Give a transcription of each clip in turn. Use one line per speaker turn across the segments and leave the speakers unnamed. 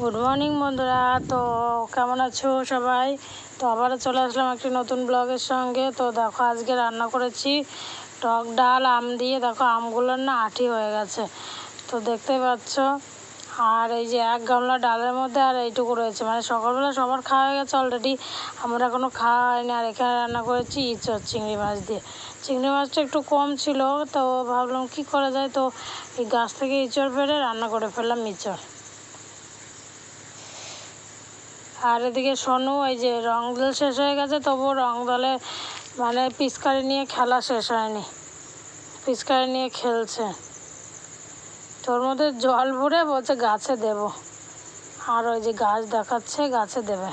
Good morning বন্ধুরা। তো কেমন আছো সবাই? তো আবারও চলে আসলাম একটি নতুন ব্লগের সঙ্গে। তো দেখো, আজকে রান্না করেছি টক ডাল, আম দিয়ে। দেখো, আমগুলোর না আঠি হয়ে গেছে। তো দেখতেই পাচ্ছ, আর এই যে এক গামলা ডালের মধ্যে আর এইটুকু রয়েছে। মানে সকালবেলা সবার খাওয়া হয়ে গেছে অলরেডি আমরা কোনো খাওয়া হয়নি আর এখানে রান্না করেছি ইঁচড় চিংড়ি মাছ দিয়ে। চিংড়ি মাছটা একটু কম ছিল, তো ভাবলাম কি করা যায়? তো এই গাছ থেকে ইঁচড় পেরে রান্না করে ফেললাম ইঁচড়। আর এদিকে সোনু, ওই যে রং দল শেষ হয়ে গেছে, তবুও রং দলে মানে পিচকারি নিয়ে খেলা শেষ হয়নি। পিচকারি নিয়ে খেলছে। তোর মধ্যে জল ভরে বলছে গাছে দেব। আর ওই যে গাছ দেখাচ্ছে, গাছে দেবে।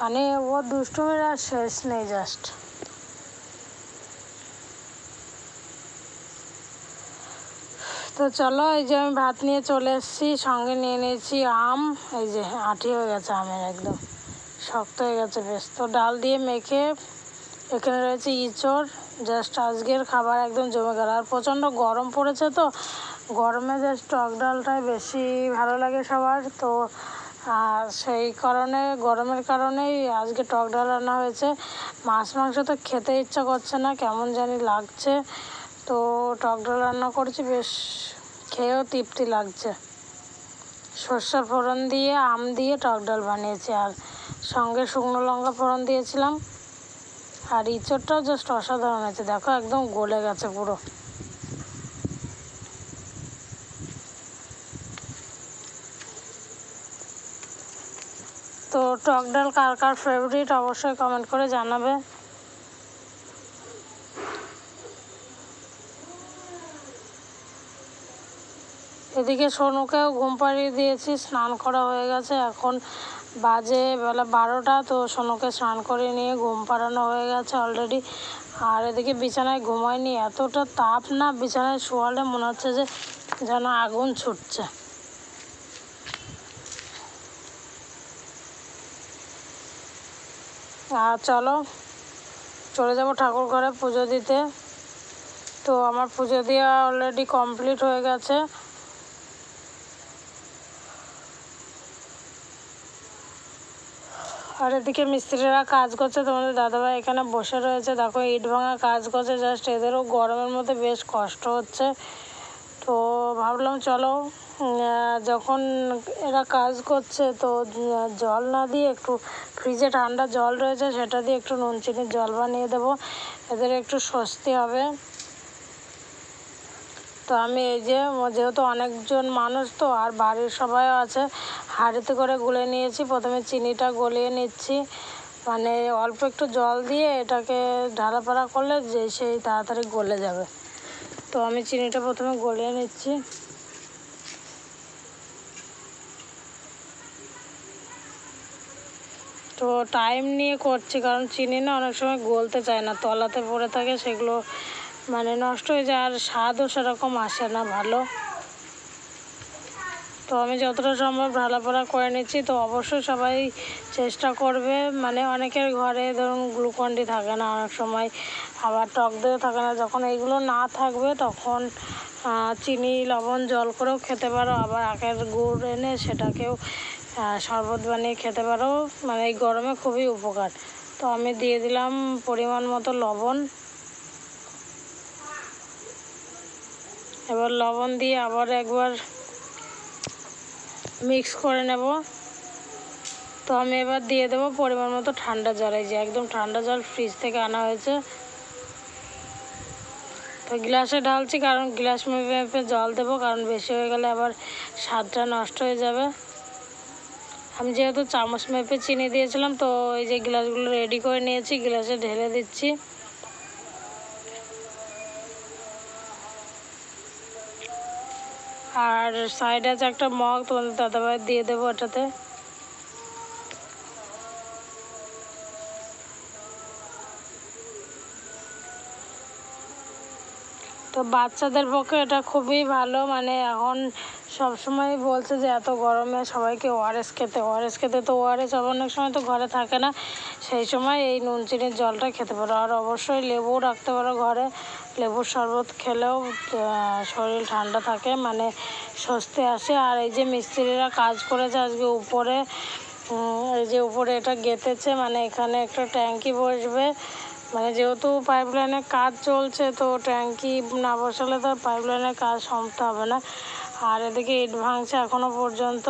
মানে ও দুষ্টুমির আর শেষ নেই জাস্ট তো চলো এই যে আমি ভাত নিয়ে চলে এসেছি, সঙ্গে নিয়ে নিয়েছি আম। এই যে আঠি হয়ে গেছে আমের একদম, শক্ত হয়ে গেছে বেশ। তো ডাল দিয়ে মেখে এখানে রয়েছে ইঁচড় জাস্ট আজকের খাবার একদম জমে গেল। আর প্রচণ্ড গরম পড়েছে তো, গরমে জাস্ট টক ডালটাই বেশি ভালো লাগে সবার। তো আর সেই কারণে, গরমের কারণেই আজকে টক ডাল রান্না হয়েছে। মাছ, মাংস তো খেতে ইচ্ছা করছে না, কেমন জানি লাগছে। তো টক ডাল রান্না করেছি, বেশ খেয়েও তৃপ্তি লাগছে। সর্ষের ফোড়ন দিয়ে, আম দিয়ে টক ডাল বানিয়েছি আর সঙ্গে শুকনো লঙ্কা ফোড়ন দিয়েছিলাম। আর ইঁচড়টাও জাস্ট অসাধারণ হয়েছে, দেখো একদম গলে গেছে পুরো। তো টক ডাল কার কার ফেভারিট অবশ্যই কমেন্ট করে জানাবে। এদিকে সোনুকেও ঘুম পাড়িয়ে দিয়েছি, স্নান করা হয়ে গেছে। এখন বাজে বেলা বারোটা, তো সোনুকে স্নান করে নিয়ে ঘুম পাড়ানো হয়ে গেছে অলরেডি আর এদিকে বিছানায় ঘুমায়নি, এতটা তাপ না, বিছানায় শোয়ালে মনে হচ্ছে যে যেন আগুন ছুটছে। আর চলো, চলে যাব ঠাকুর ঘরে পুজো দিতে। তো আমার পুজো দেওয়া অলরেডি কমপ্লিট হয়ে গেছে। আর এদিকে মিস্ত্রিরা কাজ করছে, তোমাদের দাদাভাই এখানে বসে রয়েছে। দেখো, ইট ভাঙা কাজ করছে জাস্ট এদেরও গরমের মধ্যে বেশ কষ্ট হচ্ছে। তো ভাবলাম চলো যখন এরা কাজ করছে, তো জল না দিয়ে একটু ফ্রিজে ঠান্ডা জল রয়েছে, সেটা দিয়ে একটু নুন চিনির জল বানিয়ে দেবো। এদের একটু স্বস্তি হবে। তো আমি এই যে, যেহেতু অনেকজন মানুষ, তো আর বাড়ির সবাইও আছে হাঁড়িতে করে গুলে নিয়েছি। প্রথমে চিনিটা গলিয়ে নিচ্ছি। মানে অল্প একটু জল দিয়ে এটাকে ঢালাপাড়া করলে যে সেই তাড়াতাড়ি গলে যাবে। তো আমি চিনিটা প্রথমে গলিয়ে নিচ্ছি। তো টাইম নিয়ে করছি, কারণ চিনি না অনেক সময় গলতে চায় না। তলাতে পড়ে থাকে, সেগুলো মানে নষ্ট হয়ে যায়, আর স্বাদও সেরকম আসে না ভালো। তো আমি যতটা সম্ভব ঢালাপড়া করে নিচ্ছি, তো অবশ্যই সবাই চেষ্টা করবে। মানে অনেকের ঘরে ধরুন গ্লুকন্ডি থাকে না, অনেক সময় আবার টক দইও থাকে না, যখন এইগুলো না থাকবে তখন চিনি, লবণ, জল করেও খেতে পারো, আবার আখের গুড় এনে সেটাকেও শরবত বানিয়ে খেতে পারো। মানে এই গরমে খুবই উপকার। তো আমি দিয়ে দিলাম পরিমাণ মতো লবণ। এবার লবণ দিয়ে আবার একবার মিক্স করে নেব। তো আমি এবার দিয়ে দেবো পরিমাণ মতো ঠান্ডা জল। এই যে একদম ঠান্ডা জল ফ্রিজ থেকে আনা হয়েছে। তো গ্লাসে ঢালছি কারণ গ্লাস মেপে মেপে জল দেবো, কারণ বেশি হয়ে গেলে আবার স্বাদটা নষ্ট হয়ে যাবে। আমি যেহেতু চামচ মেপে চিনি দিয়েছিলাম, তো এই যে গ্লাসগুলো রেডি করে নিয়েছি, গ্লাসে ঢেলে দিচ্ছি। আর সাইডে আছে একটা মগ তোমাদের দাদাভাই দিয়ে দেবো ওটাতে। তো বাচ্চাদের পক্ষে এটা খুবই ভালো মানে এখন সবসময় বলছে যে এত গরমে সবাইকে ওআরএস খেতে ওআরএস খেতে তো ওআরএস অনেক সময় তো ঘরে থাকে না, সেই সময় এই নুন, চিনির জলটা খেতে পারো। আর অবশ্যই লেবু রাখতে পারো ঘরে, লেবুর শরবত খেলেও শরীর ঠান্ডা থাকে মানে স্বস্তি আসে। আর এই যে মিস্ত্রিরা কাজ করেছে আজকে উপরে এই যে উপরে এটা গেঁথেছে মানে এখানে একটা ট্যাঙ্কি বসবে মানে যেহেতু পাইপ লাইনের কাজ চলছে, তো ট্যাঙ্কি না বসালে তো পাইপ লাইনের কাজ সম্ভব হবে না। আর এদিকে ইট ভাঙছে এখনও পর্যন্ত।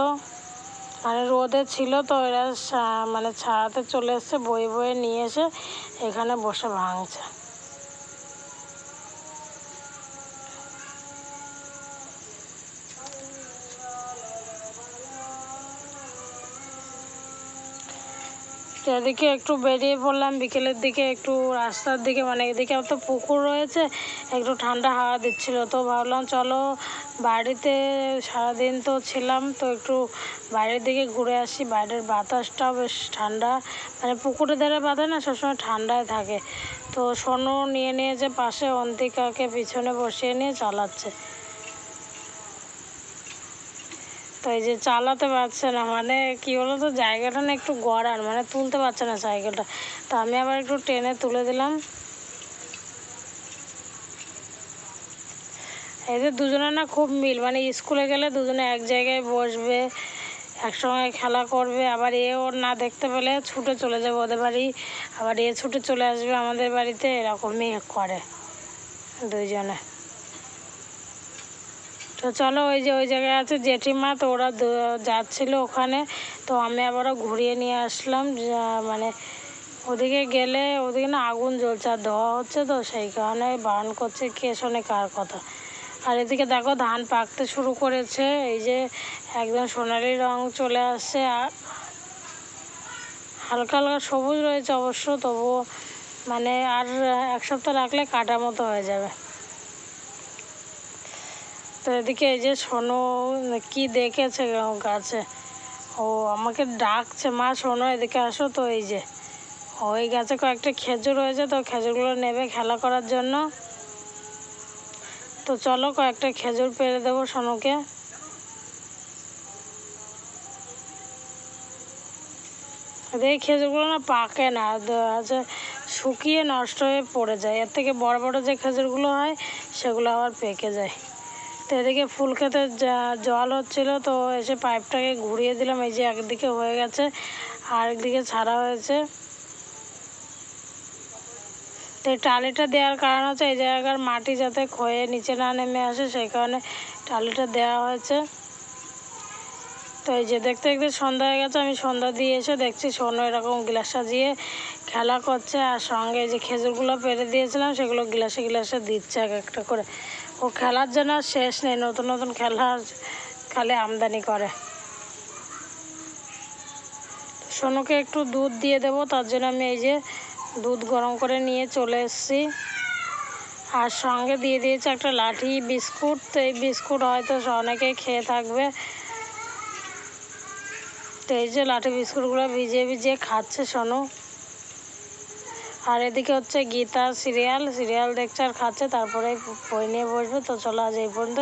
মানে রোদে ছিল তো, এরা মানে ছাড়াতে চলে এসছে, বয়ে বয়ে নিয়ে এসে এখানে বসে ভাঙছে। এদিকে একটু বেরিয়ে পড়লাম, বিকেলের দিকে একটু রাস্তার দিকে মানে এদিকে তো পুকুর রয়েছে, একটু ঠান্ডা হাওয়া দিচ্ছিল। তো ভাবলাম চলো বাড়িতে, সারাদিন তো ছিলাম, তো একটু বাইরের দিকে ঘুরে আসি। বাইরের বাতাসটাও বেশ ঠান্ডা মানে পুকুরের ধারে বাতাস না, সবসময় ঠান্ডায় থাকে। তো সোনু নিয়ে নিয়েছে পাশে অন্তিকাকে পিছনে বসিয়ে নিয়ে চালাচ্ছে। তো এই যে চালাতে পারছে না মানে কি বলো তো জায়গাটা না একটু গড়ার মানে তুলতে পারছে না সাইকেলটা। তো আমি আবার একটু টেনে তুলে দিলাম। এই যে দুজনে না খুব মিল মানে স্কুলে গেলে দুজনে এক জায়গায় বসবে, একসঙ্গে খেলা করবে, আবার এ ওর না দেখতে পেলে ছুটে চলে যাবে ওদের বাড়ি, আবার এ ছুটে চলে আসবে আমাদের বাড়িতে, এরকমই করে দুইজনে। তো চলো ওই যে ওই জায়গায় আছে জেঠিমা, তো ওরা যাচ্ছিল ওখানে। তো আমি আবারও ঘুরিয়ে নিয়ে আসলাম মানে ওদিকে গেলে ওদিকে না আগুন জ্বলছে আর ধোয়া হচ্ছে তো, সেই কারণে বারণ করছে, কে শোনে কার কথা। আর এদিকে দেখো ধান পাকতে শুরু করেছে, এই যে একদম সোনালি রং চলে আসছে আর হালকা হালকা সবুজ রয়েছে অবশ্য, তবুও মানে আর এক সপ্তাহ রাখলে কাটা মতো হয়ে যাবে। তো এদিকে এই যে শোনো কি দেখেছে গাছে ও আমাকে ডাকছে, মা শোনো এদিকে আসো তো এই যে। ওই গাছে কয়েকটা খেজুর রয়েছে তো খেজুরগুলো নেবে খেলা করার জন্য। তো চলো কয়েকটা খেজুর পেরে দেবো সোনুকে। এই খেজুরগুলো না পাকে না আছে শুকিয়ে নষ্ট হয়ে পড়ে যায়। এর থেকে বড় বড় যে খেজুরগুলো হয়, সেগুলো আবার পেকে যায়। তো এদিকে ফুল খেতে যা- জল হচ্ছিল, তো এসে পাইপটাকে ঘুরিয়ে দিলাম। এই যে একদিকে হয়ে গেছে আর একদিকে ছাড়া হয়েছে। তো টালিটা দেওয়ার কারণ হচ্ছে, এই জায়গার মাটি যাতে ক্ষয়ে নিচে না নেমে আসে, সেই কারণে টালিটা দেওয়া হয়েছে। তো এই যে দেখতে দেখতে সন্ধ্যা হয়ে গেছে, আমি সন্ধ্যা দিয়ে এসে দেখছি সোনু এরকম গ্লাস সাজিয়ে খেলা করছে। আর সঙ্গে যে খেজুরগুলো পেরে দিয়েছিলাম, সেগুলো গ্লাসে গ্লাসে দিচ্ছে এক একটা করে। ও খেলার জন্য শেষ নেই, নতুন নতুন খেলার খালি আমদানি করে। সোনুকে একটু দুধ দিয়ে দেবো, তার জন্য আমি এই যে দুধ গরম করে নিয়ে চলে এসেছি। আর সঙ্গে দিয়ে দিয়েছে একটা লাঠি বিস্কুট, তো এই বিস্কুট হয়তো অনেকেই খেয়ে থাকবে। তো এই যে লাঠি বিস্কুটগুলো ভিজিয়ে ভিজিয়ে খাচ্ছে সোনু। আর এদিকে হচ্ছে গীতা সিরিয়াল সিরিয়াল দেখছে আর খাচ্ছে, তারপরে বই নিয়ে বসবে। তো চলো আজ এই পর্যন্ত